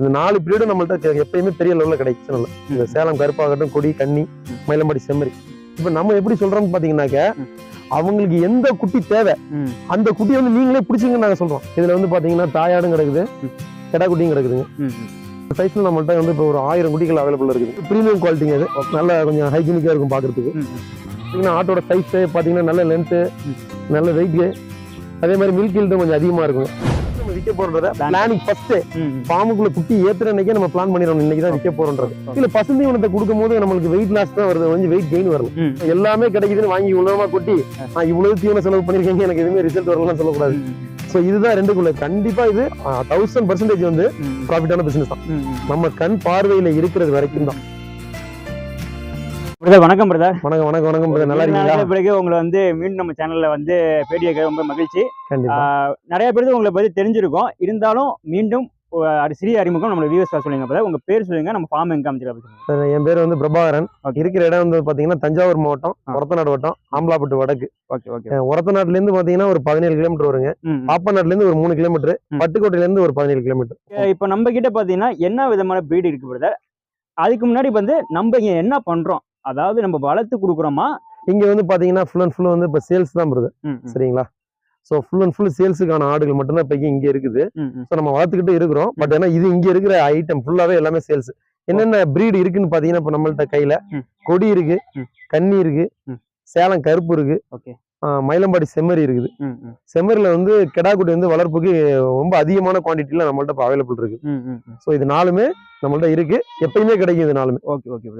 இந்த நாலு பீரியடும் நம்மள்ட்ட எப்பயுமே பெரிய லெவல்ல கிடைக்கும் நல்ல இந்த சேலம் கருப்பாகட்டும் கொடி கன்னி மயிலம்பாடி செம்மறி இப்ப நம்ம எப்படி சொல்றோம்னு பாத்தீங்கன்னாக்க ம். அவங்களுக்கு எந்த குட்டி தேவை. அந்த குட்டியை வந்து நீங்களே பிடிச்சிங்கன்னு நாங்க சொல்றோம் இதுல வந்து பாத்தீங்கன்னா தாயாடும் கிடக்குது ம். கிடா குட்டியும் கிடக்குதுங்க. சைஸ்ல நம்மள்ட்ட வந்து இப்போ ஒரு ஆயிரம் குட்டிகள் அவைலபிள் இருக்குது ப்ரீமியம் குவாலிட்டிங்க அது நல்ல கொஞ்சம் ஹைஜீனிக்கா இருக்கும் ம். பாத்தீங்கன்னா ஆட்டோட சைஸ் பாத்தீங்கன்னா நல்ல லென்த்து. நல்ல வெயிட் அதே மாதிரி மில்க் ஈல்டும் கொஞ்சம் அதிகமா இருக்கும் நம்ம விற்க போறத பிளானிங் ஃபர்ஸ்ட். ஃபார்முக்குள்ள குட்டி ஏத்துற அன்னைக்கே நம்ம பிளான் பண்ணிடணும். இன்னைக்கு தான் விற்க போறோன்றது. இல்ல பசுந்தீவனத்தை கொடுக்கும் போது நம்மளுக்கு வெயிட் லாஸ் தான் வருது. கொஞ்சம் வெயிட் கெயின் வரல. ம். எல்லாமே கிடைக்குதுன்னு வாங்கி உணவா கொட்டி நான் இவ்வளவு தீவன செலவு பண்ணிருக்கேங்க எனக்கு எதுவுமே ரிசல்ட் வரலன்னு சொல்லக்கூடாது. சோ இதுதான் ரெண்டுக்குள்ள. கண்டிப்பா இது தௌசண்ட் பர்சன்டேஜ் வந்து. ப்ராஃபிட்டான பிசினஸ் தான். நம்ம கண் பார்வையில இருக்கிறது வரைக்கும் தான். பிரதர் வணக்கம் பிரதர் வணக்கம் வணக்கம் வணக்கம் brother. நல்லா இருக்கீங்களா? பிறகு உங்களை வந்து மீண்டும் நம்ம சேனல்ல வந்து பேட்டி கேட்க ரொம்ப மகிழ்ச்சி. நிறைய பேருக்கு உங்களை பத்தி தெரிஞ்சிருக்கும். இருந்தாலும் மீண்டும் அரி- சிறிய அறிமுகம் நம்ம வியூவர்ஸ் சொல்லுங்க பிரதர் உங்க பேர் சொல்லுங்க நம்ம ஃபார்ம் எங்க அமைச்சிருக்கோம் Sir, என் பேர் வந்து பிரபாகரன். இருக்கிற இடம் வந்து பாத்தீங்கன்னா தஞ்சாவூர் மாவட்டம் ஆ. ஒரத்தநாடு வட்டம் ஆம்பலாப்பட்டு வடக்கு. ஓகே ஓகே ஒரத்தநாட்டுல இருந்து பாத்தீங்கன்னா ஒரு பதினேழு கிலோமீட்டர் வருங்க. பாப்பநாட்டுல இருந்து ஒரு மூணு கிலோமீட்டர். பட்டுக்கோட்டையில இருந்து ஒரு பதினேழு கிலோமீட்டர். இப்போ நம்ம கிட்ட பாத்தீங்கன்னா என்ன விதமான breed இருக்கு பிரதர் அதுக்கு முன்னாடி வந்து நம்ம இங்க என்ன பண்றோம்? அதாவது நம்ம வளர்த்து கொடுக்குறோமா? இங்க வந்து பாத்தீங்கன்னா ஃபுல் அண்ட் ஃபுல் வந்து இப்ப சேல்ஸ் தான் வருது. சரிங்களா? ஸோ ஃபுல் அண்ட் ஃபுல் சேல்ஸுக்கான ஆடுகள் மட்டும்தான் இப்போ இங்க இருக்குது. ஸோ நம்ம வளர்த்துக்கிட்டு இருக்கிறோம். பட் ஏன்னா இது இங்க இருக்கிற ஐட்டம் ஃபுல்லாவே எல்லாமே சேல்ஸ் என்னென்ன breed இருக்குன்னு பாத்தீங்கன்னா இப்போ நம்மள்ட்ட கையில. கொடி இருக்கு. கன்னி இருக்கு. சேலம் கருப்பு இருக்கு மயிலம்பாடி செம்மறி இருக்குது. செம்மறில வந்து கிடாக்குட்டி வந்து வளர்ப்புக்கு ரொம்ப அதிகமான குவான்டிட்டில நம்மள்ட்ட இப்போ அவைலபிள் இருக்கு. ஸோ இது நாலுமே நம்மள்ட்ட இருக்கு. எப்பயுமே கிடைக்கும் இது நாலுமே. ஓகே ஓகே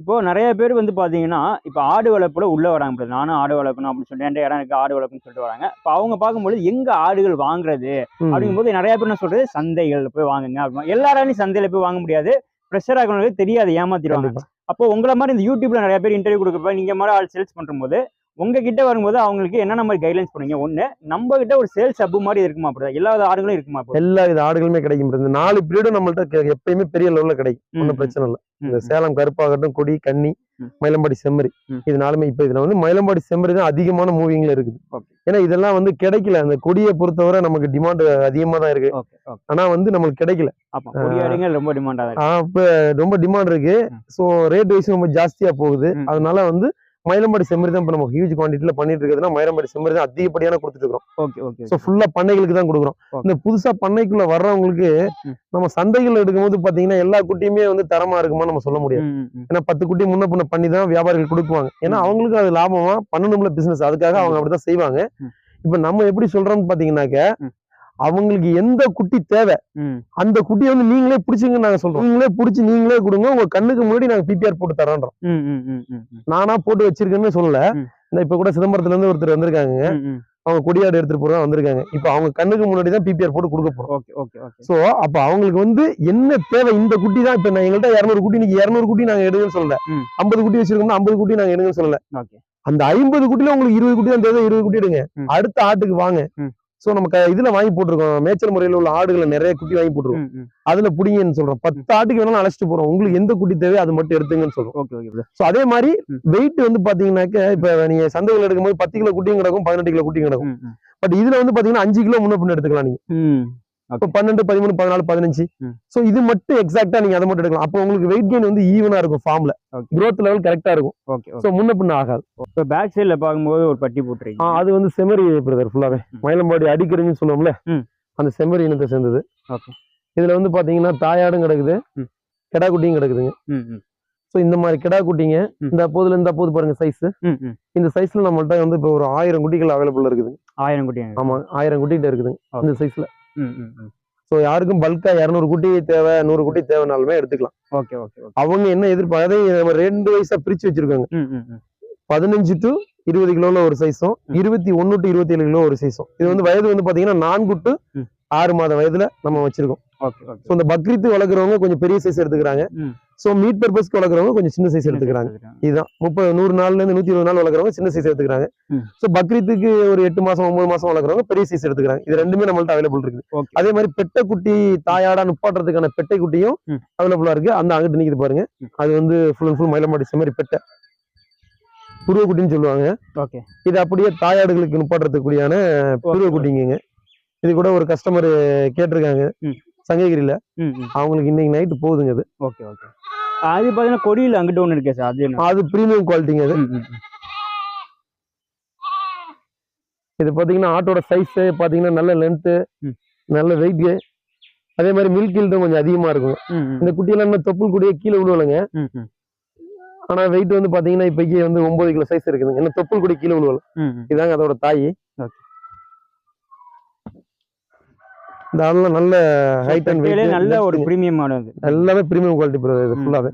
பிரதர் இப்போ நிறைய பேர் வந்து பாத்தீங்கன்னா இப்போ ஆடு வளர்ப்புல உள்ள வராங்க நானும் ஆடு வளர்க்கணும் அப்படின்னு சொல்லிட்டு என்கிட்ட இடம் இருக்கு ஆடு வளர்ப்புன்னு சொல்லிட்டு வராங்க. இப்போ அவங்க பார்க்கும்போது எங்க ஆடுகள் வாங்குறது. அப்படிங்கும்போது நிறைய பேர் என்ன சொல்றது? சந்தைகள் போய் வாங்குங்க அப்படின்னு. எல்லாராலையும் சந்தையில போய் வாங்க முடியாது. ப்ரெஷர் ஆகணும் தெரியாது ஏமாத்திடுவாங்க. அப்போ உங்களை மாதிரி இந்த யூடியூப்ல நிறைய பேர் இன்டர்வியூ கொடுக்குறப்ப நீங்க மாதிரி ஆள் சேல்ஸ் பண்ணும்போது உங்ககிட்ட வரும்போது அவங்களுக்கு என்னென்ன மாதிரி கைட்லைன்ஸ் பண்ணுவீங்க ஒண்ணு நம்ம கிட்ட ஒரு சேல்ஸ் ஹப் மாதிரி இருக்குமா பிரதர் எல்லா வித ஆடுகளும் இருக்குமா? எல்லா வித ஆடுகளுமே கிடைக்கும் இந்த நாலு பீரியடும் நம்மள்ட்ட எப்பயுமே பெரிய லெவல்ல கிடைக்கும். ஒன்றும் பிரச்சனை இல்லை. இந்த சேலம் கருப்பாகட்டும் கொடி கன்னி. மயிலம்பாடி செம்மறி. ம். இது நாலுமே இப்ப இதுல வந்து மயிலம்பாடி செம்மறி தான் அதிகமான மூவிங்ல இருக்குது. ஏன்னா இதெல்லாம் வந்து கிடைக்கல. அந்த கொடியை பொறுத்தவரை நமக்கு டிமாண்ட் அதிகமா தான் இருக்கு. ஆனா வந்து நம்மளுக்கு கிடைக்கல. அப்போ ரொம்ப டிமாண்ட் இப்ப ரொம்ப டிமாண்ட் இருக்கு. சோ ரேட் வைஸ் ரொம்ப ஜாஸ்தியா போகுது. அதனால வந்து மயிலம்பாடி செம்மறி இப்ப நம்ம ஹியூஜ் குவான்டிட்டில பண்ணிட்டு இருக்கிறதுனா மயிலம்பாடி செம்மறி தான் அதிகப்படியான கொடுத்துட்டு இருக்கிறோம் ஓகே ஓகே சோ ஃபுல்லா பண்ணைகளுக்கு தான் கொடுக்குறோம். இந்த புதுசா பண்ணைக்குள்ள வர்றவங்களுக்கு. நம்ம சந்தைகள் எடுக்கும்போது பாத்தீங்கன்னா எல்லா குட்டியுமே வந்து தரமா இருக்குமா நம்ம சொல்ல முடியாது. ஏன்னா பத்து குட்டி முன்ன பின்ன பண்ணி தான் வியாபாரிகள் கொடுக்குவாங்க ஏன்னா ம். அவங்களுக்கும் அது லாபமா பண்ணணும்ல பிசினஸ் அதுக்காக அவங்க அப்படிதான் செய்வாங்க. இப்ப நம்ம எப்படி சொல்றோம்னு பாத்தீங்கன்னாக்க. அவங்களுக்கு எந்த குட்டி தேவை? அந்த குட்டியை வந்து நீங்களே பிடிச்சிங்கன்னு நாங்க சொல்றோம். நீங்களே பிடிச்சி நீங்களே கொடுங்க உங்க கண்ணுக்கு முன்னாடி நாங்க பிபிஆர் போட்டு தரோன்றோம். நானா போட்டு வச்சிருக்கேன்னு சொல்லல. இந்த இப்ப கூட சிதம்பரத்துல இருந்து ஒருத்தர் வந்திருக்காங்க. அவங்க கொடியாடு எடுத்துட்டு போறதா வந்திருக்காங்க. இப்ப அவங்க கண்ணுக்கு முன்னாடி தான் பிபிஆர் போட்டு கொடுக்க போறோம். Okay okay okay. சோ அப்ப அவங்களுக்கு வந்து என்ன தேவை? இந்த குட்டி தான். இப்ப நான் எங்கள்கிட்ட இரநூறு குட்டி இன்னைக்கு இரநூறு குட்டி நாங்க எடுங்கன்னு சொல்லல. ஐம்பது குட்டி வச்சிருக்கோம்னா ஐம்பது குட்டி நாங்க எடுங்கன்னு சொல்லல. அந்த ஐம்பது குட்டில உங்களுக்கு இருபது குட்டி தான் தேவை இருபது குட்டி எடுங்க. அடுத்த ஆட்டுக்கு வாங்க. சோ நம்ம இதுல வாங்கி போட்டிருக்கோம் மேய்ச்சல் முறையில உள்ள ஆடுகளை நிறைய குட்டி வாங்கி போட்டிருக்கோம் ம், ம். அதுல புடிங்கன்னு சொல்றோம் பத்து ஆட்டுக்கு வேணாலும் அழைச்சிட்டு போறோம் உங்களுக்கு எந்த குட்டி தேவையோ அது மட்டும் எடுத்துங்கன்னு சொல்றோம். சோ அதே மாதிரி. வெயிட் வந்து பாத்தீங்கன்னாக்க இப்ப நீங்க சந்தைகள் எடுக்கும்போது பத்து கிலோ குட்டியும் கிடக்கும் பதினெட்டு கிலோ குட்டியும் கிடக்கும். பட் இதுல வந்து பாத்தீங்கன்னா அஞ்சு கிலோ முன்ன பின்ன எடுத்துக்கலாம் நீங்க. இப்போ பன்னெண்டு பதிமூணு பதினாலு பதினஞ்சு. சோ இது மட்டும் எக்ஸாக்டா நீங்க அதை மட்டும் எடுக்கலாம். அப்போ உங்களுக்கு வெயிட் கெயின் வந்து ஈவனா இருக்கும் ஃபார்ம்ல growth லெவல் கரெக்டா இருக்கும். ஓகே சோ முன்ன பின்ன ஆகாது. இப்போ பேக் சைடுல பார்க்கும்போது ஒரு பட்டி போட்டுருக்கீங்க. அது வந்து செம்மறி பிரதர் ஃபுல்லாவே. மயிலம்பாடி அடிக்கடின்னு சொல்லுவோம்ல. அந்த செம்மறி இனத்தை சேர்ந்தது. ஓகே இதுல வந்து பாத்தீங்கன்னா தாயாடும் கிடக்குது. கிடா குட்டியும் கிடக்குதுங்க. சோ இந்த மாதிரி கிடா குட்டிங்க. இந்த போதுல இந்த போது பாருங்க சைஸ் இந்த சைஸ்ல நம்மள்ட்ட வந்து இப்போ ஒரு ஆயிரம் குட்டிகள் அவைலபிள் இருக்குது ஆயிரம் குட்டி ஆமா ஆயிரம் குட்டிகிட்ட இருக்குதுங்க. இந்த சைஸ்ல ம் ம் ம். சோ யாருக்கும் பல்கா இரநூறு குட்டி தேவை நூறு குட்டி தேவைனாலுமே எடுத்துக்கலாம். ஓகே ஓகே அவங்க என்ன எதிர்ப்பு அதை நம்ம ரெண்டு வயசா பிரிச்சு வச்சிருக்காங்க. பதினஞ்சு டு இருபது கிலோல ஒரு சைஸும். இருபத்தி ஒன்னு டு இருபத்தி ஏழு கிலோ ஒரு சைஸும் இது வந்து வயது வந்து பாத்தீங்கன்னா நான்கு டு. ஆறு மாத வயதுல நம்ம வச்சிருக்கோம். ஸோ இந்த பக்ரீத்து வளர்க்குறவங்க கொஞ்சம் பெரிய சைஸ் எடுத்துக்கிறாங்க. ஸோ மீட் பர்பஸ்க்கு வளர்க்குறவங்க கொஞ்சம் சின்ன சைஸ் எடுத்துக்கிறாங்க. இதுதான். முப்பது நூறு நாள்ல இருந்து நூத்தி இருபது நாள் வளர்க்குறவங்க சின்ன சைஸ் எடுத்துக்கிறாங்க. ஸோ பக்ரீத்துக்கு ஒரு எட்டு மாசம் ஒன்பது மாசம் வளர்க்குறவங்க பெரிய சைஸ் எடுத்துக்கிறாங்க. இது ரெண்டுமே நம்மள்ட்ட அவைலபிள் இருக்குது. ஓகே அதே மாதிரி பெட்டை குட்டி தாயாடா நுப்பாட்டுறதுக்கான பெட்டை குட்டியும். அவைலபிளா இருக்கு. அந்த அங்கிட்டு நிக்குது பாருங்க. அது வந்து ஃபுல் அண்ட் ஃபுல் மயிலமாடி செம்மறி பெட்டை. புருவ குட்டின்னு சொல்லுவாங்க. ஓகே இது அப்படியே தாயாடுகளுக்கு நுப்பாட்டுறதுக்குடியான புருவ குட்டிங்க இது கூட ஒரு கஸ்டமர் கேட்டிருக்காங்க. சங்ககிரியில. அவங்களுக்கு இன்னைக்கு நைட்டு போகுதுங்க அது. Okay okay. அது பார்த்தீங்கன்னா கொடியில் அங்கிட்ட ஒன்று இருக்கே சார் அது அது பிரீமியம் குவாலிட்டிங்க அது. இது பாத்தீங்கன்னா ஆட்டோட சைஸ் பாத்தீங்கன்னா நல்ல லென்த்து. நல்ல வெயிட் அதே மாதிரி மில்க் ஈல்டும் கொஞ்சம் அதிகமா இருக்கும். இந்த குட்டியெல்லாம் இன்னும் தொப்புள் கூடிய கீழே விழுவலைங்க. ஆனா வெயிட் வந்து பாத்தீங்கன்னா இப்போக்கி வந்து ஒன்பது கிலோ சைஸ் இருக்குதுங்க. இன்னும் தொப்புள் கூடிய கீழே விழுவல. இதாங்க அதோட தாய். இந்த ஆளுலாம் நல்ல ஹைட் அண்ட் வெயிட் நல்ல ஒரு பிரீமியம் அது. எல்லாமே பிரீமியம் குவாலிட்டி ப்ரோ இது ஃபுல்லாவே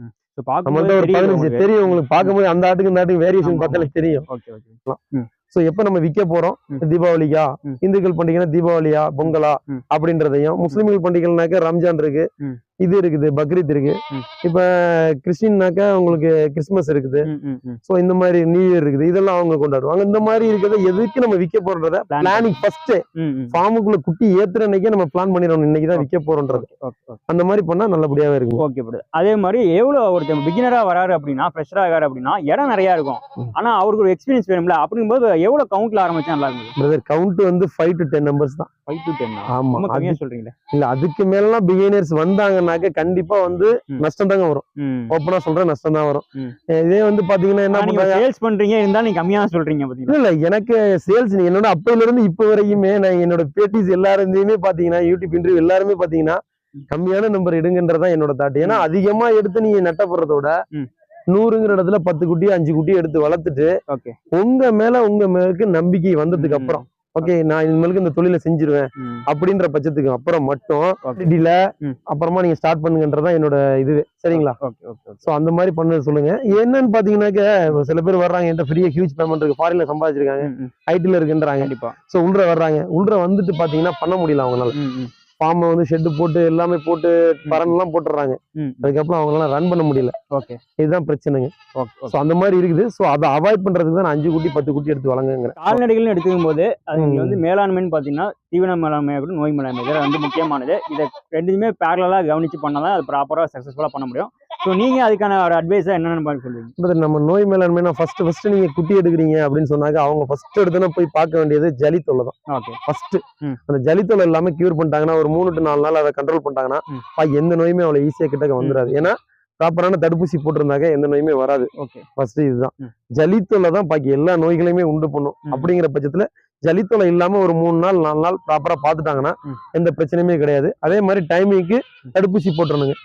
நம்மள்ட்ட ஒரு பதினஞ்சு. தெரியும் உங்களுக்கு. பார்க்கும்போது அந்த ஆட்டுக்கு இந்த ஆட்டுக்கு வேரியேஷன் பார்த்தாலே தெரியும். சோ எப்ப நம்ம விற்க போறோம். தீபாவளிக்கா. இந்துக்கள் பண்டிகைனா தீபாவளியா? பொங்கலா. அப்படின்றதையும். முஸ்லிம்கள் பண்டிகைனாக்க ரம்ஜான் இருக்கு. இது இருக்குது பக்ரீத் இருக்கு. இப்ப கிறிஸ்டின்னாக்கா உங்களுக்கு கிறிஸ்மஸ் இருக்குது. சோ இந்த மாதிரி நியூ இயர் இருக்குது. இதெல்லாம் அவங்க கொண்டாடுவாங்க. இந்த மாதிரி இருக்கிறத எதுக்கு நம்ம விற்க போறோன்றத Plan பிளானிங் ஃபர்ஸ்ட். ஃபார்முக்குள்ள குட்டி ஏத்துற அன்னைக்கே நம்ம பிளான் பண்ணிடணும். இன்னைக்கு தான் விற்க ஓகே. அந்த மாதிரி பண்ணா நல்லபடியாவே இருக்கும். ஓகே அதே மாதிரி எவ்வளோ ஒருத்தர் பிகினரா வராரு அப்படின்னா ஃப்ரெஷரா ஆகாரு அப்படின்னா இடம் நிறைய இருக்கும். ஆனா அவருக்கு ஒரு எக்ஸ்பீரியன்ஸ் வேணும்ல. அப்படிங்கும்போது எவ்வளவு கவுண்ட்ல ஆரம்பிச்சா நல்லா இருக்கும் பிரதர் கவுண்ட் வந்து ஃபைவ் டு டென் நம்பர்ஸ் தான். ஃபைவ் டு டென் ஆமா. சொல்றீங்களே. இல்ல அதுக்கு மேலாம் பிகினர்ஸ் வந்தாங்கன்னாக்க கண்டிப்பா வந்து. நஷ்டம் தாங்க வரும். ஓப்பனா சொல்றேன் நஷ்டம் தான் வரும். இதே வந்து பாத்தீங்கன்னா என்ன பண்றாங்க? சேல்ஸ் பண்றீங்க இருந்தாலும் நீங்க கம்மியா சொல்றீங்க பாத்தீங்களா? இல்ல எனக்கு சேல்ஸ் என்னோட அப்பையில இருந்து இப்ப வரைக்குமே நான் என்னோட பேட்டிஸ் எல்லாருமே பாத்தீங்கன்னா யூடியூப் இன்டர்வியூ எல்லாருமே பாத்தீங்கன்னா கம்மியான நம்பர் எடுங்கன்றதான் என்னோட தாட். ஏன்னா அதிகமா எடுத்து நீங்க நட்டப்படுறதோட. நூறுங்கிற இடத்துல பத்து குட்டி அஞ்சு குட்டி எடுத்து வளர்த்துட்டு உங்க மேல உங்க மேலுக்கு நம்பிக்கை வந்ததுக்கு அப்புறம் ஓகே நான் இனிமேலுக்கு இந்த தொழிலை செஞ்சிருவேன் அப்படின்ற பட்சத்துக்கு அப்புறம் மட்டும் ம். அப்புறமா நீங்க ஸ்டார்ட் பண்ணுங்கன்றதான் என்னோட இது. சரிங்களா? சோ அந்த மாதிரி பண்ண சொல்லுங்க. என்னன்னு பாத்தீங்கன்னாக்க சில பேர் வர்றாங்க என்கிட்ட ஃப்ரீயா ஹியூஜ் பேமெண்ட் இருக்கு ஃபாரின்ல சம்பாதிச்சிருக்காங்க ஐடில இருக்குன்றாங்க. கண்டிப்பா. சோ உள்ள வர்றாங்க. உள்ள வந்துட்டு பாத்தீங்கன்னா பண்ண முடியல அவங்களால. ஃபார்ம் வந்து ஷெட் போட்டு எல்லாமே போட்டு பரன் எல்லாம் போட்டுறாங்க. அதுக்கப்புறம் அவங்களால ரன் பண்ண முடியல. ஓகே. இதுதான் பிரச்சனைங்க. சோ அந்த மாதிரி இருக்குது. சோ அதை அவாய்ட் பண்றதுக்கு தான் அஞ்சு குட்டி பத்து குட்டி எடுத்து வழங்குங்கிறேன் கால்நடைகள்னு எடுத்துக்கும் போது அது. வந்து மேலாண்மைன்னு பாத்தீங்கன்னா தீவன மேலாண்மை ஆகட்டும் நோய் மேலாண்மை இதெல்லாம் வந்து முக்கியமானது. இதை ரெண்டுமே பேரலா கவனிச்சு பண்ணாதான் அது ப்ராப்பரா சக்சஸ்ஃபுல்லா பண்ண முடியும். ஸோ நீங்க அதுக்கான ஒரு அட்வைஸா என்னென்னு சொல்லுவீங்க நம்ம நோய் மேலாண்மைனா ஃபர்ஸ்ட் ஃபர்ஸ்ட் நீங்க குட்டி எடுக்கிறீங்க அப்படின்னு சொன்னாக்க அவங்க ஃபர்ஸ்ட் எடுத்துனா போய் பார்க்க வேண்டியது ஜலி தொல்லை தான் ஓகே ஃபர்ஸ்ட். அந்த ஜலி தொல்லை இல்லாம கியூர் பண்ணிட்டாங்கன்னா ஒரு மூணு டு நாலு நாள் அதை கண்ட்ரோல் பண்ணிட்டாங்கன்னா எந்த நோயுமே அவ்வளவு ஈஸியா கிட்டக்க வந்துடாது ஏன்னா ப்ராப்பரான தடுப்பூசி போட்டிருந்தாக்க எந்த நோயுமே வராது ஃபர்ஸ்ட் இதுதான் ம். ஜலி தொல்லை தான் பாக்கி எல்லா நோய்களையுமே உண்டு பண்ணும். அப்படிங்கிற பட்சத்துல ஜலி தொல்லை இல்லாம ஒரு மூணு நாள் நாலு நாள் ப்ராப்பரா பாத்துட்டாங்கன்னா. எந்த பிரச்சனையுமே கிடையாது அதே மாதிரி டைமிங்க்கு தடுப்பூசி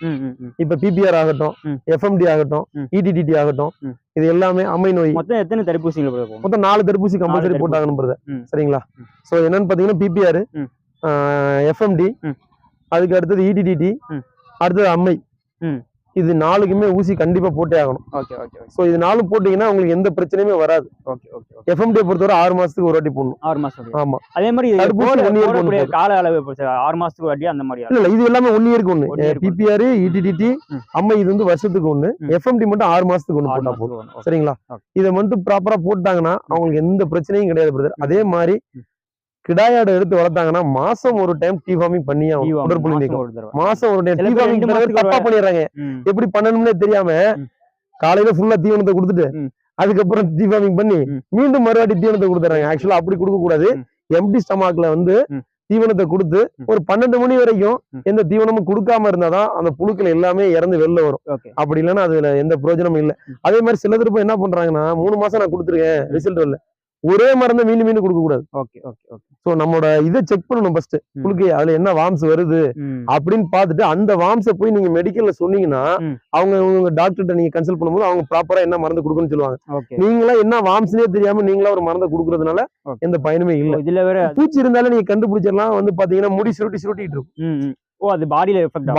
ம் இப்ப பிபிஆர் ஆகட்டும். எஃப்எம்டி ஆகட்டும். இடிடிடி ஆகட்டும் ம். இது எல்லாமே அம்மை நோய் மொத்தம் எத்தனை தடுப்பூசிகள் போகும் மொத்தம் நாலு தடுப்பூசி கம்பல்சரி தடுப்பூசி. ம். சரிங்களா. சோ என்னன்னு பாத்தீங்கன்னா பிபிஆர். எஃப்எம்டி. அதுக்கு அடுத்தது இடிடிடி ம். அடுத்தது அம்மை. இது நாலுக்குமே ஊசி கண்டிப்பா போட்டே ஆகணும். ஓகே இது நாலும் போட்டீங்கன்னா உங்களுக்கு எந்த பிரச்சனையுமே வராது. Okay okay okay. எஃப்எம்டி பொறுத்தவரை ஆறு மாசத்துக்கு ஒரு வாட்டி போடணும். ஆறு மாசம். ஆமா. அதே மாதிரி தடுப்பூசி கால அளவு ஆறு மாசத்துக்கு வாட்டி அந்த மாதிரி இல்ல இது எல்லாமே ஒன் இயருக்கு ஒண்ணு. பிபிஆர் இடிடிடி. அம்மை இது வந்து வருஷத்துக்கு ஒண்ணு. ம். எஃப்எம்டி மட்டும் ஆறு மாசத்துக்கு ஒண்ணு ஆறு போட்டா போதும். சரிங்களா. இதை மட்டும் ப்ராப்பரா போட்டாங்கன்னா அவங்களுக்கு எந்த பிரச்சனையும் கிடையாது பிரதர் அதே மாதிரி. கிடாயாடு எடுத்து வளர்த்தாங்கன்னா மாசம் ஒரு டைம் டீ ஃபார்மிங் பண்ணி மாசம் நீக்கம். மாசம் ஒரு டைம் டீ பேர் ஃபார்மிங் தப்பா பண்ணிடுறாங்க. எப்படி பண்ணணும்னே தெரியாம. காலையில ஃபுல்லா தீவனத்தை கொடுத்துட்டு. அதுக்கப்புறம் டீ ஃபார்மிங் பண்ணி. மீண்டும் மறுவாட்டி தீவனத்தை கொடுத்துறாங்க ஆக்சுவலா அப்படி கொடுக்க கூடாது. எம்டி ஸ்டமாக்ல வந்து. தீவனத்தை கொடுத்து. ஒரு பன்னெண்டு மணி வரைக்கும். எந்த தீவனமும் கொடுக்காம இருந்தாதான் அந்த புழுக்கள் எல்லாமே இறந்து வெளில வரும் அப்படி இல்லைன்னா அதுல எந்த பிரயோஜனமும் இல்ல. அதே மாதிரி சில திருப்ப என்ன பண்றாங்கன்னா மூணு மாசம் நான் கொடுத்துருக்கேன் ரிசல்ட் வரல ஒரே மருந்தை மீண்டும் மீண்டும் கொடுக்க கூடாது ஓகே ஓகே ஓகே சோ நம்மளோட இதை செக் பண்ணணும் ஃபர்ஸ்ட். புழுக்கை அதுல என்ன வாம்ஸ் வருது. அப்படின்னு பார்த்துட்டு அந்த வாம்ஸை போய் நீங்க மெடிக்கல்ல சொன்னீங்கன்னா. அவங்க உங்க டாக்டர்கிட்ட நீங்க கன்சல்ட் பண்ணும்போது அவங்க ப்ராப்பரா என்ன மருந்து கொடுக்கணும்னு சொல்லுவாங்க. நீங்களா என்ன வாம்ஸ்னே தெரியாம நீங்களா ஒரு மருந்தை கொடுக்கறதுனால. எந்த பயனுமே இல்ல. இதுல வேற பூச்சி இருந்தாலும் நீங்க கண்டுபிடிச்சிடலாம். வந்து பாத்தீங்கன்னா முடி சுருட்டி சுருட்டிட்டு இருக்கும். ஓ அது பாடியில எஃபெக்ட்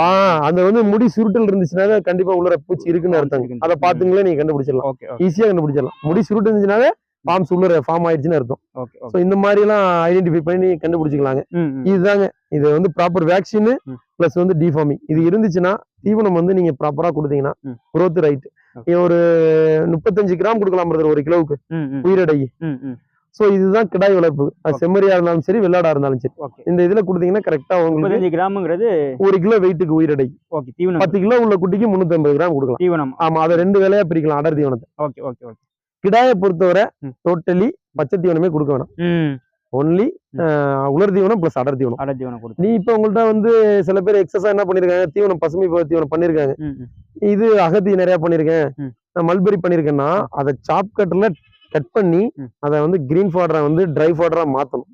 அந்த வந்து முடி சுருட்டல் இருந்துச்சுனாவே கண்டிப்பா உள்ள பூச்சி இருக்குன்னு அர்த்தம். அதை பாத்துங்களே நீங்க கண்டுபிடிச்சிடலாம். ஈஸியா கண்டுபிடிச்சிடலாம். முடி சுருட்டு இருந்துச்சுனாவே ஃபார்ம்ஸ் உள்ள ஃபார்ம் ஆயிடுச்சுன்னு அர்த்தம். ஓகே ஸோ இந்த மாதிரி எல்லாம் ஐடென்டிஃபை பண்ணி கண்டுபிடிச்சிக்கலாங்க. இதுதாங்க. இது வந்து ப்ராப்பர் வேக்சின். பிளஸ் வந்து டிஃபார்மிங் இது இருந்துச்சுன்னா தீவனம் வந்து நீங்க ப்ராப்பரா கொடுத்தீங்கன்னா growth ரைட் ஒரு முப்பத்தஞ்சு கிராம் கொடுக்கலாம் brother ஒரு கிலோவுக்கு. உயிரடை. ஸோ இதுதான் கிடாய் வளர்ப்பு. அது. செம்மறியா இருந்தாலும் சரி வெள்ளாடா இருந்தாலும் சரி. இந்த இதுல கொடுத்தீங்கன்னா கரெக்டா உங்களுக்கு கிராமுங்கிறது ஒரு கிலோ வெயிட்டுக்கு உயிரடை ஓகே தீவனம். பத்து கிலோ உள்ள குட்டிக்கு முன்னூத்தி ஐம்பது கிராம் கொடுக்கலாம். தீவனம். ஆமா அதை ரெண்டு வேலையா பிரிக்கலாம் அடர் தீவனத்தை. ஓகே ஓகே ஓகே கிடாயை பொறுத்தவரை. டோட்டலி பச்சை தீவனமே கொடுக்க வேணாம். ஒன்லி உலர் தீவனம் பிளஸ் அடர் தீவனம். அடர் தீவனம் கொடுத்து. நீ இப்ப உங்கள்ட்ட வந்து சில பேர் எக்ஸஸா என்ன பண்ணிருக்காங்க? தீவனம் பசுமை தீவனம் பண்ணிருக்காங்க. இது அகத்தி நிறைய பண்ணிருக்கேன். நான் மல்பெரி பண்ணிருக்கேன்னா அதை சாப் கட்ல கட் பண்ணி. அதை வந்து கிரீன் ஃபாடரா வந்து ட்ரை ஃபாடரா மாத்தணும்.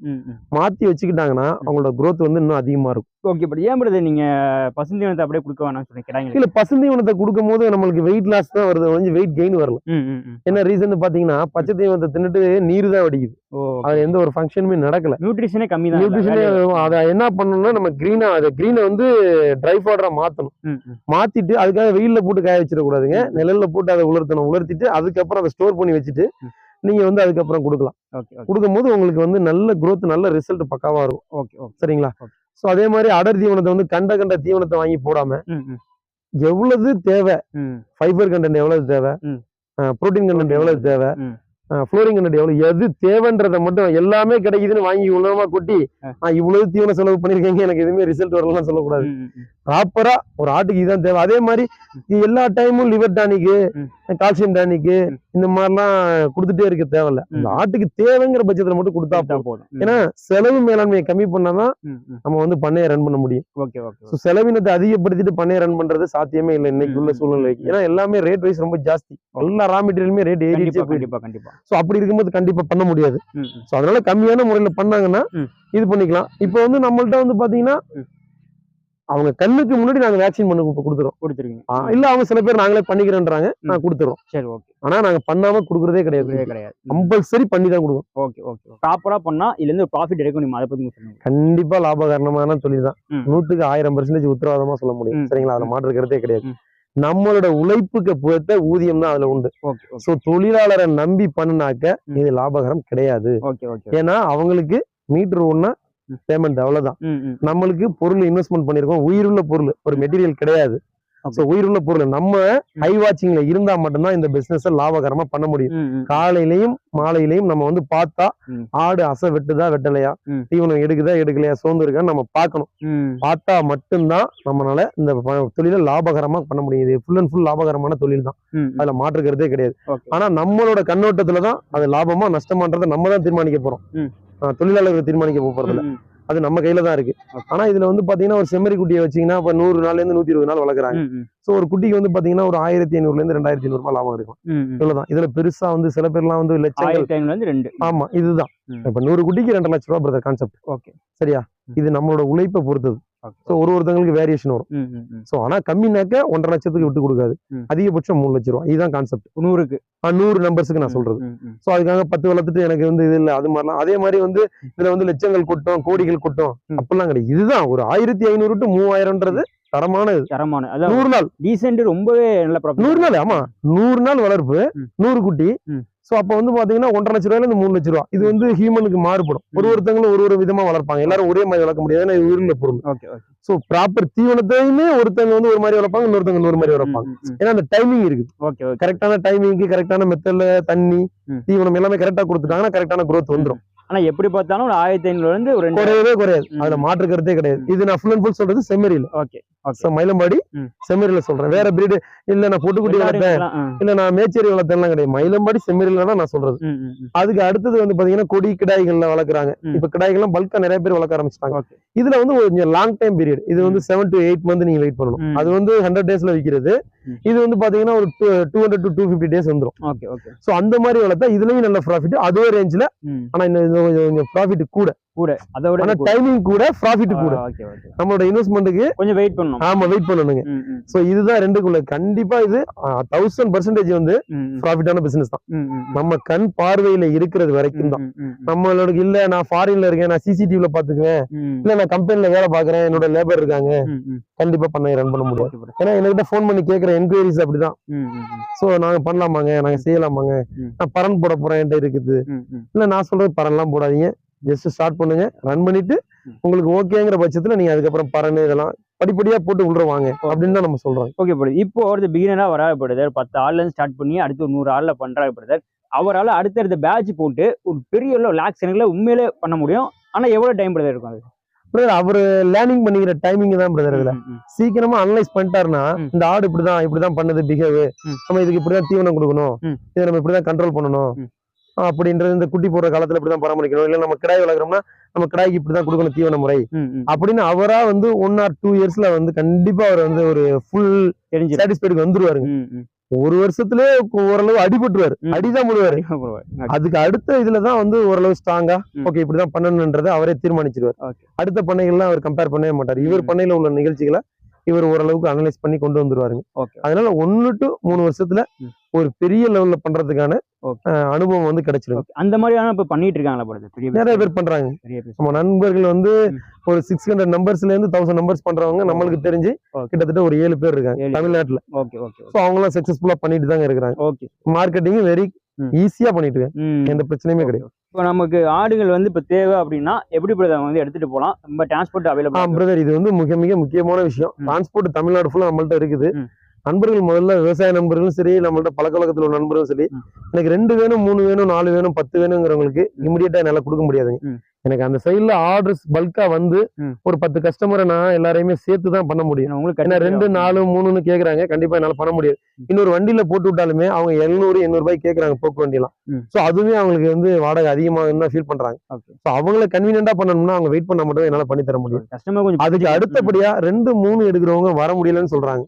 மாத்தி வச்சுக்கிட்டாங்கன்னா அவங்களோட growth வந்து இன்னும் அதிகமா இருக்கும். ஓகே பட் ஏன் பிரதர் நீங்க பசுந்தீவனத்தை அப்படியே கொடுக்க வேணாம்னு சொல்லி இல்ல பசுந்தீவனத்தை கொடுக்கும் போது நம்மளுக்கு வெயிட் லாஸ் தான் வருது வந்து வெயிட் கெயின் வரல. என்ன ரீசன் பாத்தீங்கன்னா பச்சை தீவனத்தை தின்னுட்டு நீர் தான் வடிக்குது. அது எந்த ஒரு ஃபங்க்ஷனுமே நடக்கல. நியூட்ரிஷனே கம்மி தான். நியூட்ரிஷன் அதை என்ன பண்ணணும்னா நம்ம கிரீனா அதை கிரீனை வந்து ட்ரை ஃபாடரா மாத்தணும். மாத்திட்டு அதுக்காக வெயில்ல போட்டு காய வச்சிடக்கூடாதுங்க நிழல்ல போட்டு அதை உலர்த்தணும். உலர்த்திட்டு அதுக்கப்புறம் அதை ஸ்டோர் பண்ணி வச்சுட்டு. நீங்க வந்து அதுக்கப்புறம் கொடுக்கலாம். கொடுக்கும் போது உங்களுக்கு வந்து நல்ல growth நல்ல ரிசல்ட் பக்காவா இருக்கும். ஓகே சரிங்களா? சோ அதே மாதிரி அடர் தீவனத்தை வந்து கண்ட கண்ட தீவனத்தை வாங்கி போடாம எவ்வளவு தேவை ஃபைபர் கண்டென்ட் எவ்வளவு தேவை. புரோட்டீன் கண்டென்ட் எவ்வளவு தேவை. ஃப்ளோரிங் கண்டென்ட் எவ்வளவு எது தேவைன்றதை மட்டும் எல்லாமே கிடைக்குதுன்னு வாங்கி உணவா கொட்டி. நான் இவ்வளவு தீவன செலவு பண்ணிருக்கீங்க எனக்கு எதுவுமே ரிசல்ட் வரலாம் சொல்லக்கூடாது. ப்ராப்பரா ஒரு ஆட்டுக்கு இதுதான் தேவை அதே மாதிரி எல்லா டைமும் லிவர் டானிக்கு. Calcium tonic. இந்த மாதிரிலாம் கொடுத்துட்டே இருக்க தேவையில்ல. இந்த ஆட்டுக்கு தேவைங்கிற பட்சத்துல மட்டும் கொடுத்தா போதும் ஏன்னா செலவு மேலாண்மையை கம்மி பண்ணாதான். நம்ம வந்து பண்ணையை ரன் பண்ண முடியும் ஓகே செலவினத்தை அதிகப்படுத்திட்டு பண்ணையை ரன் பண்றது சாத்தியமே இல்லை இன்னைக்கு உள்ள. சூழ்நிலைக்கு ஏன்னா எல்லாமே ரேட் வைஸ் ரொம்ப ஜாஸ்தி எல்லா ரா மெட்டீரியலுமே ரேட் ஏறிச்சே கண்டிப்பா கண்டிப்பா ஸோ அப்படி இருக்கும்போது கண்டிப்பா பண்ண முடியாது. ஸோ அதனால கம்மியான முறையில பண்ணாங்கன்னா. இது பண்ணிக்கலாம் இப்போ வந்து நம்மள்ட்ட வந்து பாத்தீங்கன்னா. அவங்க கண்ணுக்கு முன்னாடி நாங்க வேக்சின் பண்ண கொடுத்துறோம். கொடுத்துருவீங்க. ஆ, இல்ல அவங்க சில பேர் நாங்களே பண்ணிக்கிறேன்றாங்க. நான். கொடுத்துறோம். சரி ஓகே. ஆனா நாங்க பண்ணாம கொடுக்கறதே கிடையாது. கிடையாது. கம்பல்சரி பண்ணி தான் கொடுக்கும் ஓகே ஓகே. ப்ராப்பரா பண்ணா இதுல இருந்து ப்ராஃபிட் எடுக்கும் நீங்க அதை பத்தி சொல்லுங்க. கண்டிப்பா லாபகரமான தொழில் தான் ம். நூத்துக்கு ஆயிரம் பெர்சன்டேஜ் உத்தரவாதமா சொல்ல முடியும். சரிங்களா? அதுல மாற்றுக்கிறதே கிடையாது. ம். நம்மளோட உழைப்புக்கு பொறுத்த ஊதியம் தான் அதுல உண்டு. சோ தொழிலாளரை நம்பி பண்ணுனாக்க. இது லாபகரம் கிடையாது. ஏன்னா அவங்களுக்கு மீட்டர் ஒண்ணா ம். பேமெண்ட் அவ்வளவுதான். நம்மளுக்கு பொருள் இன்வெஸ்ட்மெண்ட் பண்ணிருக்கோம். உயிருள்ள பொருள். ஒரு மெட்டீரியல் கிடையாது. சோ உயிருள்ள பொருள். நம்ம ஹை வாட்சிங்ல இருந்தா மட்டும்தான் இந்த பிசினஸ் லாபகரமா பண்ண முடியும். காலையிலயும் மாலையிலயும் நம்ம வந்து பார்த்தா. ஆடு அசை வெட்டுதா வெட்டலையா. தீவனம் எடுக்குதா எடுக்கலையா? சோர்ந்து இருக்கான்னு நம்ம பார்க்கணும். பார்த்தா மட்டும்தான் நம்மளால இந்த தொழிலை லாபகரமா பண்ண முடியும். இது ஃபுல் அண்ட் ஃபுல் லாபகரமான தொழில் தான். அதுல மாற்றுக்கிறதே கிடையாது. ஆனா நம்மளோட கண்ணோட்டத்துல தான் அது லாபமா நஷ்டமான்றதை நம்ம தான் தீர்மானிக்க போறோம். தொழிலாளர்கள் தீர்மானிக்க போறது இல்ல ம், ம். அது நம்ம கையில தான் இருக்கு. ஆனா இதுல வந்து பாத்தீங்கன்னா ஒரு செம்மறி குட்டியை வச்சீங்கன்னா இப்ப நூறு நாள்ல இருந்து நூத்தி இருபது நாள் வளர்க்குறாங்க. சோ ஒரு குட்டிக்கு வந்து பாத்தீங்கன்னா ஒரு ஆயிரத்தி ஐநூறுல இருந்து ரெண்டாயிரத்தி ஐநூறு ரூபாய் லாபம் இருக்கும். இவ்வளவுதான் இதுல பெருசா வந்து சில பேர்லாம் வந்து ரெண்டு ஆமா இதுதான். இப்ப நூறு குட்டிக்கு ரெண்டு லட்ச ரூபாய் பிரதர் கான்செப்ட் ஓகே சரியா. இது நம்மளோட உழைப்பை பொறுத்தது சோ ஒரு ஒருத்தங்களுக்கு வேரியேஷன் வரும். ம் ம் ம். சோ ஆனா கம்மினாக்க ஒன்றரை லட்சத்துக்கு விட்டு கொடுக்காது. அதிகபட்சம் மூணு லட்சம் ரூபாய். இதுதான் கான்செப்ட் நூறுக்கு. நூறு நம்பர்ஸ்க்கு நான் சொல்றது. சோ அதுக்காக பத்து வளர்த்துட்டு எனக்கு வந்து இது இல்ல அது மாதிரிலாம். அதே மாதிரி வந்து இதுல வந்து லட்சங்கள் கொட்டும் கோடிகள் கொட்டும். அப்படிலாம் கிடையாது. இதுதான் ஒரு ஆயிரத்தி ஐநூறு டு மூவாயிரம்ன்றது தரமான இது தரமான நூறு நாள். டீசென்ட் ரொம்பவே நல்ல நூறு நாள் ஆமா. நூறு நாள் வளர்ப்பு. நூறு குட்டி சோ அப்ப வந்து பாத்தீங்கன்னா ஒன்றரை லட்ச ரூபாயில இருந்து மூணு லட்ச ரூபா. இது வந்து ஹியூமனுக்கு மாறுபடும். ஒரு. ஒருத்தங்களும் ஒரு ஒரு விதமா வளர்ப்பாங்க. எல்லாரும் ஒரே மாதிரி வளர்க்க முடியாது. ஏன்னா உயிருள்ள பொருள். சோ ப்ராப்பர் தீவனத்தையுமே ஒருத்தங்க வந்து ஒரு மாதிரி வளர்ப்பாங்க இன்னொருத்தங்க இன்னொரு மாதிரி வளர்ப்பாங்க. ஏன்னா அந்த டைமிங் இருக்குது. கரெக்டான டைமிங்க்கு கரெக்டான மெத்தட்ல தண்ணி. தீவனம் எல்லாமே கரெக்டா கொடுத்துட்டாங்கன்னா கரெக்டான growth வந்துரும். ஆனா எப்படி பார்த்தாலும் ஒரு ஆயிரத்தி ஐநூறுல இருந்து ஒரு ரெண்டு குறையவே குறையாது. அதுல மாற்று கருத்தே கிடையாது. இது நான் ஃபுல் அண்ட் ஃபுல் சொல்றது செம்மறியில ஓகே மயிலம்பாடி. செம்மறியில சொல்றேன் வேற பிரீடு இல்ல நான் பொட்டுக்குட்டி வளர்த்தேன். இல்ல நான் மேச்சேரி வளர்த்தேன்லாம் கிடையாது மயிலம்பாடி செம்மறியில தான் நான் சொல்றது. அதுக்கு அடுத்தது வந்து பாத்தீங்கன்னா கொடி கிடாய்கள்ல வளர்க்குறாங்க. இப்ப கிடாய்கள்லாம் பல்கா நிறைய பேர் வளர்க்க ஆரம்பிச்சிட்டாங்க இதுல வந்து கொஞ்சம் லாங் டைம் பீரியட் இது வந்து செவன் டு எயிட் மந்த் நீங்க வெயிட் பண்ணணும். அது வந்து ஹண்ட்ரட் டேஸ்ல விக்கிறது ம். இது வந்து பாத்தீங்கன்னா ஒரு two hundred to two fifty days வந்துரும். ஓகே ஓகே சோ அந்த மாதிரி வளர்த்தா இதுலயும் நல்ல ப்ராஃபிட் அதே ரேஞ்ச்ல ம். ஆனா இன்னும் கொஞ்சம் ப்ராஃபிட் கூட. கூட அதை விட ஆனா இது கூட. டைமிங் கூட. ப்ராஃபிட் கூட நம்மளோட இன்வெஸ்ட்மெண்ட்டுக்கு கொஞ்சம் வெயிட் பண்ணணும். ஆமா வெயிட் பண்ணணுங்க. சோ இதுதான் ரெண்டுக்குள்ள. கண்டிப்பா இது தௌசண்ட் பர்சன்டேஜ் வந்து ப்ராஃபிட்டான பிசினஸ் தான். நம்ம கண் பார்வையில இருக்கிறது வரைக்கும் தான். நம்மளோட இல்ல நான் ஃபாரின்ல இருக்கேன் நான் சிசிடிவில பாத்துக்குவேன் இல்ல நான் கம்பெனில வேலை பாக்குறேன் என்னோட லேபர் இருக்காங்க. கண்டிப்பா பண்ண ரன் பண்ண முடியாது. ஏன்னா என்கிட்ட ஃபோன் பண்ணி கேக்குற என்கொயரிஸ் அப்படிதான். சோ நாங்க பண்ணலாமாங்க? நாங்க செய்யலாமாங்க. நான் பரன் போட போறேன் என்கிட்ட இருக்குது. இல்ல நான் சொல்றது பரன்லாம் போடாதீங்க. ஜஸ்ட் ஸ்டார்ட் பண்ணுங்க. ரன் பண்ணிட்டு. உங்களுக்கு ஓகேங்கிற பட்சத்துல நீங்க அதுக்கப்புறம் பரன் இதெல்லாம் படிப்படியா போட்டு உள்ள வாங்க அப்படின்னு தான் நம்ம சொல்றோம். ஓகே பிரதர் இப்போ ஒரு பிகினரா வரா பிரதர் பத்து ஆள்ல இருந்து ஸ்டார்ட் பண்ணி அடுத்து ஒரு நூறு ஆள்ல பண்றாரு பிரதர் அவரால் அடுத்தடுத்த பேட்ச் போட்டு ஒரு பெரிய லேக்ஸ் உண்மையிலே பண்ண முடியும். ஆனா எவ்வளவு டைம் பிரதர் இருக்கும் அது? பிரதர் அவரு லேர்னிங் பண்ணிக்கிற டைமிங் தான் பிரதர் இதுல. சீக்கிரமா அனலைஸ் பண்ணிட்டாருன்னா. இந்த ஆடு இப்படிதான் இப்படிதான் பண்ணுது பிஹேவ். நம்ம இதுக்கு இப்படிதான் தீவனம் கொடுக்கணும். இதை நம்ம இப்படிதான் கண்ட்ரோல் பண்ணணும். அப்படின்றது இந்த குட்டி போடுற காலத்துல இப்படிதான் பராமரிக்கணும் இல்ல நம்ம கிடாய் வளர்க்குறோம்னா நம்ம கிடாய்க்கு இப்படிதான் கொடுக்கணும் தீவன முறை. அப்படின்னு அவரா வந்து ஒன் ஆர் டூ இயர்ஸ்ல வந்து கண்டிப்பா அவர் வந்து ஒரு ஃபுல் வந்துருவாருங்க ம், ம். ஒரு வருஷத்துல ஓரளவு அடிபட்டுருவாரு. அடிதான் முழுவாரு. அதுக்கு அடுத்த இதுலதான் வந்து ஓரளவு ஸ்ட்ராங்கா. ஓகே இப்படிதான் பண்ணணுன்றதை அவரே தீர்மானிச்சிருவார். அடுத்த பண்ணைகள்லாம் அவர் கம்பேர் பண்ணவே மாட்டார் இவர். பண்ணையில உள்ள நிகழ்ச்சிகளை இவர் ஓரளவுக்கு அனலைஸ் பண்ணி கொண்டு வந்துருவாருங்க. அதனால ஒன்னு டு மூணு வருஷத்துல. ஒரு பெரிய லெவல்ல பண்றதுக்கான அனுபவம் வந்து கிடைச்சிடும் அந்த மாதிரியான இப்ப பண்ணிட்டு இருக்காங்களா நிறைய பேர் பண்றாங்க. நம்ம நண்பர்கள் வந்து. ஒரு சிக்ஸ் ஹண்ட்ரட் நம்பர்ஸ்ல இருந்து தௌசண்ட் நம்பர்ஸ் பண்றவங்க நம்மளுக்கு தெரிஞ்சு. கிட்டத்தட்ட ஒரு ஏழு பேர் இருக்காங்க. தமிழ்நாட்டுல. ஸோ அவங்களாம் சக்சஸ்ஃபுல்லா பண்ணிட்டு தாங்க இருக்கிறாங்க. Marketing very. ஈஸியா பண்ணிட்டு எந்த பிரச்சனையுமே கிடையாது. இப்போ நமக்கு ஆடுகள் வந்து இப்போ தேவை அப்படின்னா எப்படி பிரதர் வந்து எடுத்துட்டு போகலாம் நம்ம டிரான்ஸ்போர்ட் அவைலபிள் பிரதர் இது வந்து மிக மிக முக்கியமான விஷயம். டிரான்ஸ்போர்ட் தமிழ்நாடு ஃபுல்லா நம்மள்ட்ட இருக்குது. நண்பர்கள் முதல்ல விவசாய நண்பர்களும் சரி நம்மள்ட்ட பழக்க வழக்கத்துல உள்ள நண்பர்களும் சரி. எனக்கு ரெண்டு வேணும் மூணு வேணும் நாலு வேணும் பத்து வேணுங்கிறவங்களுக்கு இமிடியேட்டா என்னால கொடுக்க முடியாதுங்க. எனக்கு அந்த சைடுல ஆர்டர்ஸ் பல்கா வந்து. ஒரு பத்து கஸ்டமரை நான் எல்லாரையுமே சேர்த்து தான் பண்ண முடியும். உங்களுக்கு ஏன்னா ரெண்டு நாலு மூணுன்னு கேக்குறாங்க. கண்டிப்பா என்னால பண்ண முடியாது. இன்னொரு வண்டியில போட்டு விட்டாலுமே அவங்க எழுநூறு எண்ணூறு ரூபாய் கேக்குறாங்க போக்கு வண்டிலாம். சோ அதுவே அவங்களுக்கு வந்து வாடகை அதிகமாகுன்னு தான் ஃபீல் பண்றாங்க. சோ அவங்கள கன்வீனியன்டா பண்ணணும்னா அவங்க வெயிட் பண்ண மட்டும் என்னால பண்ணி தர முடியும். அதுக்கு அடுத்தபடியா ரெண்டு மூணு எடுக்கிறவங்க வர முடியலன்னு சொல்றாங்க.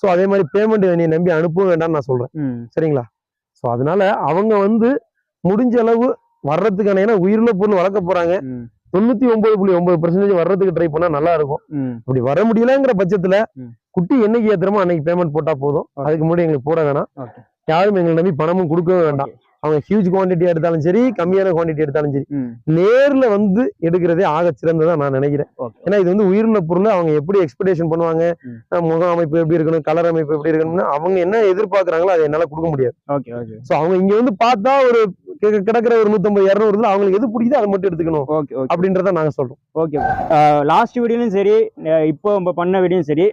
சோ அதே மாதிரி பேமெண்ட் என்னைய நம்பி அனுப்பவும் வேண்டாம்னு நான் சொல்றேன். சரிங்களா? சோ அதனால அவங்க வந்து முடிஞ்ச அளவு வர்றதுக்கான ஏன்னா உயிருள்ள பொருள் வளர்க்க போறாங்க. தொண்ணூத்தி ஒன்பது புள்ளி ஒன்பது பர்சன்டேஜ் வர்றதுக்கு ட்ரை பண்ணா நல்லா இருக்கும். அப்படி வர முடியலங்கிற பட்சத்துல. குட்டி என்னைக்கு ஏத்துறமோ அன்னைக்கு பேமெண்ட் போட்டா போதும். அதுக்கு முன்னாடி எங்களுக்கு போட வேணாம். யாரும் எங்களை நம்பி பணமும் கொடுக்கவே வேண்டாம். அவங்க ஹியூஜ் குவாண்டிட்டி எடுத்தாலும் சரி கம்மியான குவாண்டிட்டி எடுத்தாலும் சரி நேர்ல வந்து எடுக்கிறதே ஆக சிறந்ததா நான் நினைக்கிறேன். ஏன்னா இது வந்து உயிரின பொருள் அவங்க எப்படி எக்ஸ்பெக்டேஷன் பண்ணுவாங்க முக அமைப்பு எப்படி இருக்கணும் கலர் அமைப்பு எப்படி இருக்கணும்னு அவங்க என்ன எதிர்பார்க்கறாங்களோ அதை என்னால கொடுக்க முடியாது. சோ அவங்க இங்க வந்து பார்த்தா ஒரு கிடக்கிற ஒரு நூத்தம்பது இருநூறுல அவங்களுக்கு எது பிடிக்குதோ அதை மட்டும் எடுத்துக்கணும். ஓகே அப்படின்றத நாங்க சொல்றோம். ஓகே லாஸ்ட் வீடியோலையும் சரி இப்போ நம்ம பண்ண வீடியோயும் சரி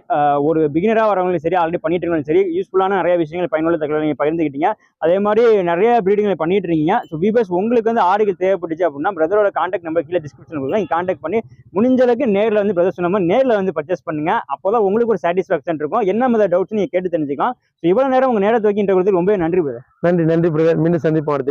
ஒரு பிகினராக வரவங்களும் சரி ஆல்ரெடி பண்ணிட்டு இருக்கவங்களும் சரி யூஸ்ஃபுல்லான நிறைய விஷயங்கள் பயனுள்ள தகவலை நீங்கள் பகிர்ந்துக்கிட்டீங்க அதே மாதிரி நிறைய ப்ரீடிங்களை பண்ணிட்டு இருக்கீங்க. ஸோ விபஸ் உங்களுக்கு வந்து ஆடுகள் தேவைப்பட்டுச்சு அப்படின்னா பிரதரோட காண்டாக்ட் நம்பர் கீழே டிஸ்கிரிப்ஷன் கொடுக்கலாம் நீங்கள் காண்டாக்ட் பண்ணி முடிஞ்ச அளவுக்கு நேரில் வந்து பிரதர் சொன்ன மாதிரி நேரில் வந்து பர்ச்சேஸ் பண்ணுங்க. அப்போ தான் உங்களுக்கு ஒரு சாட்டிஸ்ஃபேக்ஷன் இருக்கும். என்ன மாதிரி டவுட்ஸ் நீங்கள் கேட்டு தெரிஞ்சுக்கலாம். ஸோ இவ்வளோ நேரம் உங்கள் நேரத்தை வைக்கின்ற கொடுத்து ரொம்ப நன்றி. நன்றி நன்றி பிரதர் மீண்டும் சந்திப்போம்